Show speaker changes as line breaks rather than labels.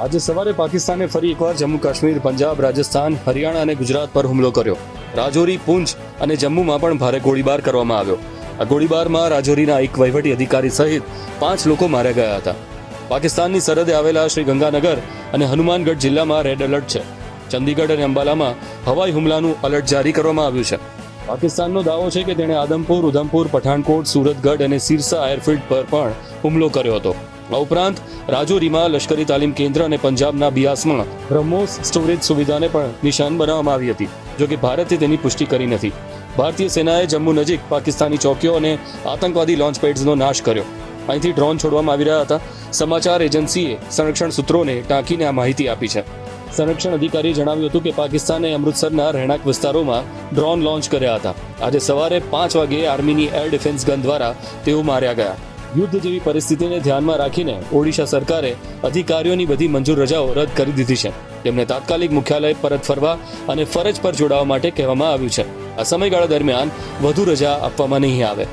આજે સવારે પાકિસ્તાને ફરી એકવાર જમ્મુ કાશ્મીર, પંજાબ, રાજસ્થાન, હરિયાણા અને ગુજરાત પર હુમલો કર્યો. રાજૌરી, પૂંછ અને જમ્મુમાં પણ ભારે ગોળીબાર કરવામાં આવ્યો. આ ગોળીબારમાં રાજૌરીના એક વહીવટી અધિકારી સહિત પાંચ લોકો માર્યા ગયા હતા. પાકિસ્તાનની સરહદે આવેલા શ્રી ગંગાનગર અને હનુમાનગઢ જિલ્લામાં રેડ એલર્ટ છે. ચંદીગઢ અને અંબાલામાં હવાઈ હુમલાનું અલર્ટ જારી કરવામાં આવ્યું છે. પાકિસ્તાનનો દાવો છે કે તેણે આદમપુર, ઉધમપુર, પઠાણકોટ, સુરતગઢ અને સિરસા એરફિલ્ડ પર પણ હુમલો કર્યો હતો. આ ઉપરાંત રાજૌરીમાં લશ્કરી તાલીમ કેન્દ્ર અને પંજાબના બિયાસમાં બ્રહ્મોસ સ્ટોરેજ સુવિધાને પણ નિશાન બનાવવામાં આવી હતી જોકે ભારતે તેની પુષ્ટિ કરી નથી. ભારતીય સેનાએ જમ્મુ નજીક પાકિસ્તાની ચોકીઓ અને આતંકવાદી લોન્ચ પેડ્સનો નાશ કર્યો. અહીંથી ડ્રોન છોડવામાં આવી રહ્યા હતા. સમાચાર એજન્સીએ સંરક્ષણ સૂત્રોને ટાંકીને આ માહિતી આપી છે. સંરક્ષણ અધિકારીએ જણાવ્યું હતું કે પાકિસ્તાને અમૃતસરના રહેણાંક વિસ્તારોમાં ડ્રોન લોન્ચ કર્યા હતા. આજે સવારે પાંચ વાગે આર્મીની એર ડિફેન્સ ગન દ્વારા તેઓ માર્યા ગયા. યુદ્ધ જેવી પરિસ્થિતિને ધ્યાનમાં રાખીને ઓડિશા સરકારે અધિકારીઓની બધી મંજૂર રજાઓ રદ કરી દીધી છે. તેમને તાત્કાલિક મુખ્યાલય પરત ફરવા અને ફરજ પર જોડાવા માટે કહેવામાં આવ્યું છે. આ સમયગાળા દરમિયાન વધુ રજા આપવામાં નહીં આવે.